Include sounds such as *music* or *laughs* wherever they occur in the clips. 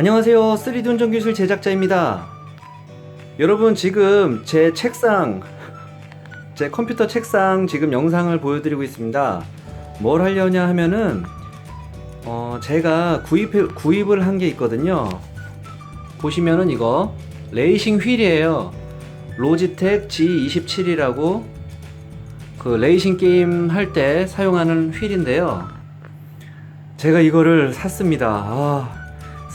안녕하세요. 3D 운전 기술 제작자입니다. 여러분 지금 제 책상, 제 컴퓨터 책상 지금 영상을 보여드리고 있습니다. 뭘 하려냐 하면은 어, 제가 구입 구입을 한 게 있거든요. 보시면은 이거 레이싱 휠이에요. 로지텍 G27이라고 그 레이싱 게임 할 때 사용하는 휠인데요. 제가 이거를 샀습니다. 아,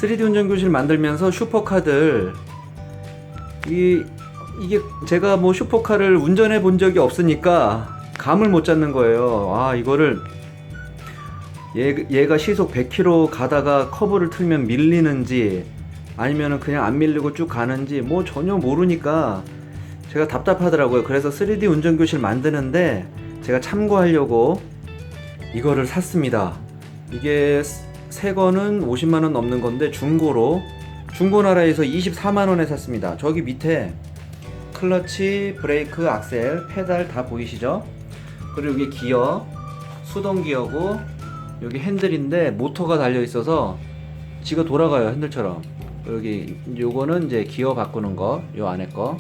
3D 운전교실 만들면서 슈퍼카들 이 이게 제가 뭐 슈퍼카를 운전해 본 적이 없으니까 감을 못 잡는 거예요. 아 이거를 얘, 얘가 시속 100km 가다가 커브를 틀면 밀리는지 아니면은 그냥 안 밀리고 쭉 가는지 뭐 전혀 모르니까 제가 답답하더라고요. 그래서 3D 운전교실 만드는데 제가 참고하려고 이거를 샀습니다. 이게 새 거는 50만 원 넘는 건데 중고로 중고 나라에서 24만 원에 샀습니다. 저기 밑에 클러치, 브레이크, 악셀, 페달 다 보이시죠? 그리고 여기 기어, 수동 기어고 여기 핸들인데 모터가 달려 있어서 지가 돌아가요 핸들처럼. 여기 요거는 이제 기어 바꾸는 거, 요 안에 거.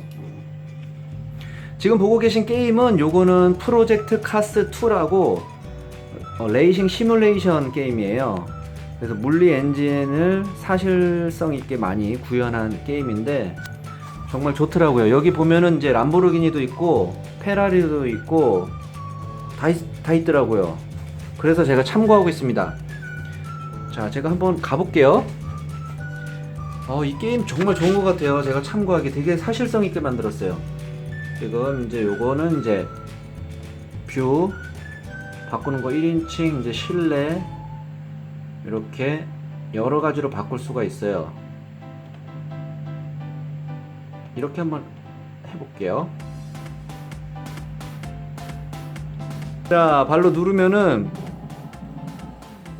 지금 보고 계신 게임은 요거는 프로젝트 카스 2라고 어, 레이싱 시뮬레이션 게임이에요. 그래서 물리 엔진을 사실성 있게 많이 구현한 게임인데 정말 좋더라고요. 여기 보면은 이제 람보르기니도 있고 페라리도 있고 다, 있, 다 있더라고요. 그래서 제가 참고하고 있습니다. 자, 제가 한번 가볼게요. 어, 이 게임 정말 좋은 것 같아요. 제가 참고하기 되게 사실성 있게 만들었어요. 지금 이제 요거는 이제 뷰 바꾸는 거 1인칭 이제 실내 이렇게 여러 가지로 바꿀 수가 있어요. 이렇게 한번 해볼게요. 자, 발로 누르면은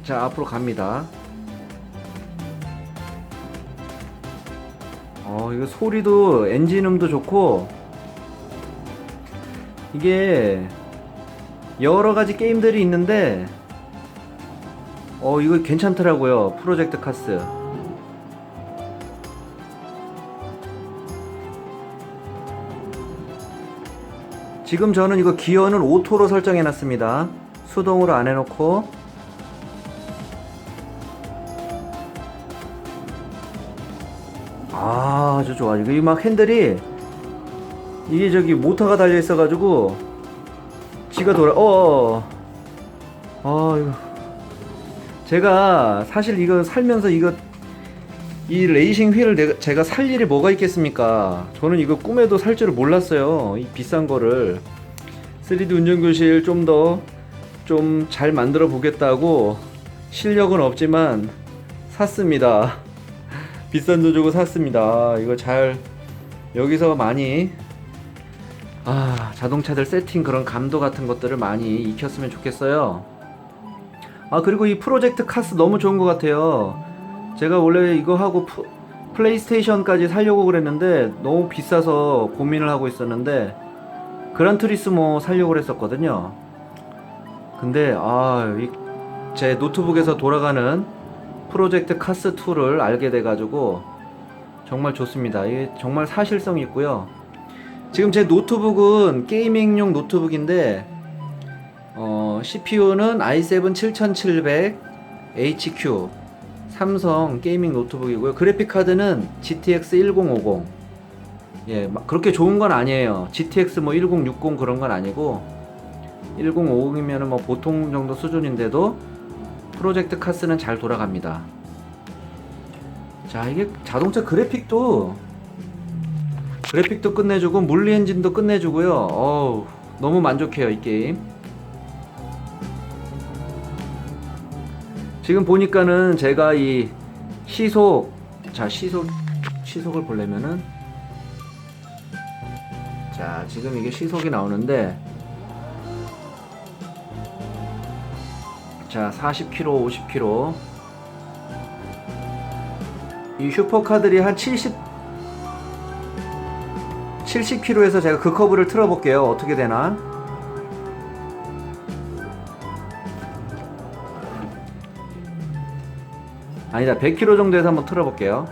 자, 앞으로 갑니다. 어, 이거 소리도 엔진음도 좋고 이게 여러 가지 게임들이 있는데 어 이거 괜찮더라고요. 프로젝트 카스. 지금 저는 이거 기어는 오토로 설정해 놨습니다. 수동으로 안 해놓고. 아, 아주 좋아. 이거 막 핸들이 이게 저기 모터가 달려 있어 가지고 지가 돌아 어, 어. 어. 이거 제가 사실 이거 살면서 이거 이 레이싱 휠을 내가, 제가 살 일이 뭐가 있겠습니까? 저는 이거 꿈에도 살 줄을 몰랐어요. 이 비싼 거를 3D 운전교실 좀 더 좀 잘 만들어 보겠다고 실력은 없지만 샀습니다. *laughs* 비싼 돈 주고 샀습니다. 이거 잘 여기서 많이 아 자동차들 세팅 그런 감도 같은 것들을 많이 익혔으면 좋겠어요. 아 그리고 이 프로젝트 카스 너무 좋은 것 같아요. 제가 원래 이거 하고 프, 플레이스테이션까지 살려고 그랬는데 너무 비싸서 고민을 하고 있었는데 그란 투리스모 살려고 그랬었거든요. 근데 아제 노트북에서 돌아가는 프로젝트 카스 2를 알게 돼가지고 정말 좋습니다. 이게 정말 사실성 있고요. 지금 제 노트북은 게이밍용 노트북인데 어, CPU는 i7 7700 HQ 삼성 게이밍 노트북이고요. 그래픽 카드는 GTX 1050. 예, 막 그렇게 좋은 건 아니에요. GTX 뭐 1060 그런 건 아니고 1050이면 뭐 보통 정도 수준인데도 프로젝트 카스는 잘 돌아갑니다. 자, 이게 자동차 그래픽도 그래픽도 끝내주고 물리 엔진도 끝내주고요. 어우, 너무 만족해요, 이 게임. 지금 보니까는 제가 이 시속 자 시속 시속을 보려면은 자 지금 이게 시속이 나오는데 자 40km 50km 이 슈퍼카들이 한 70 70km에서 제가 그 커브를 틀어 볼게요. 어떻게 되나 아니다 100km 정도에서 한번 틀어볼게요.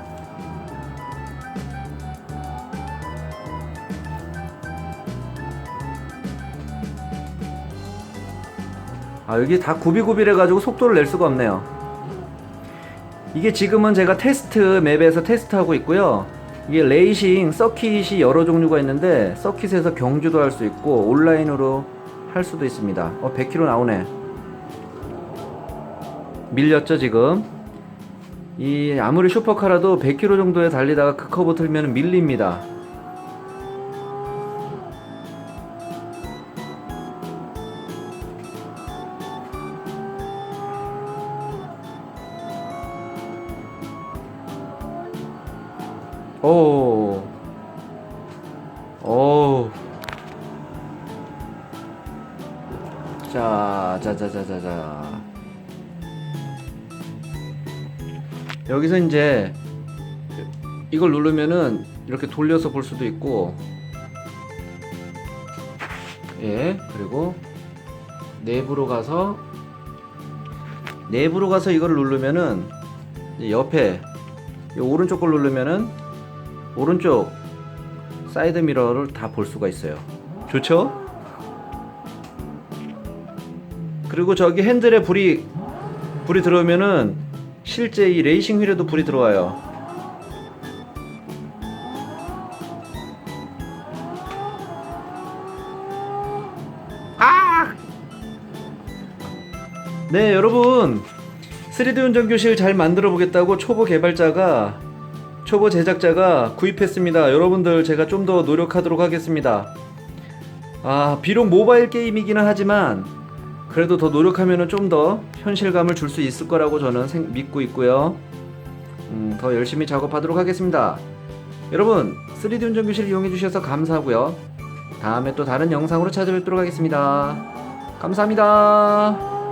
아 여기 다 구비구비해 가지고 속도를 낼 수가 없네요. 이게 지금은 제가 테스트 맵에서 테스트하고 있고요. 이게 레이싱 서킷이 여러 종류가 있는데 서킷에서 경주도 할 수 있고 온라인으로 할 수도 있습니다. 어 100km 나오네. 밀렸죠 지금 이 아무리 슈퍼카라도 100km 정도에 달리다가 그 커브 틀면 밀립니다 오. 오. 자, 자, 자, 자, 자, 자. 여기서 이제 이걸 누르면은 이렇게 돌려서 볼 수도 있고, 예, 그리고 내부로 가서 내부로 가서 이걸 누르면은 이 옆에 이 오른쪽 걸 누르면은 오른쪽 사이드 미러를 다 볼 수가 있어요. 좋죠? 그리고 저기 핸들에 불이 불이 들어오면은 실제 이 레이싱 휠에도 불이 들어와요. 아! 네, 여러분. 3D 운전 교실 잘 만들어 보겠다고 초보 개발자가 초보 제작자가 구입했습니다. 여러분들 제가 좀 더 노력하도록 하겠습니다. 아, 비록 모바일 게임이기는 하지만 그래도 더 노력하면 좀 더 현실감을 줄 수 있을 거라고 저는 생- 믿고 있고요. 음, 더 열심히 작업하도록 하겠습니다. 여러분, 3D 운전 교실 이용해 주셔서 감사하고요. 다음에 또 다른 영상으로 찾아뵙도록 하겠습니다. 감사합니다.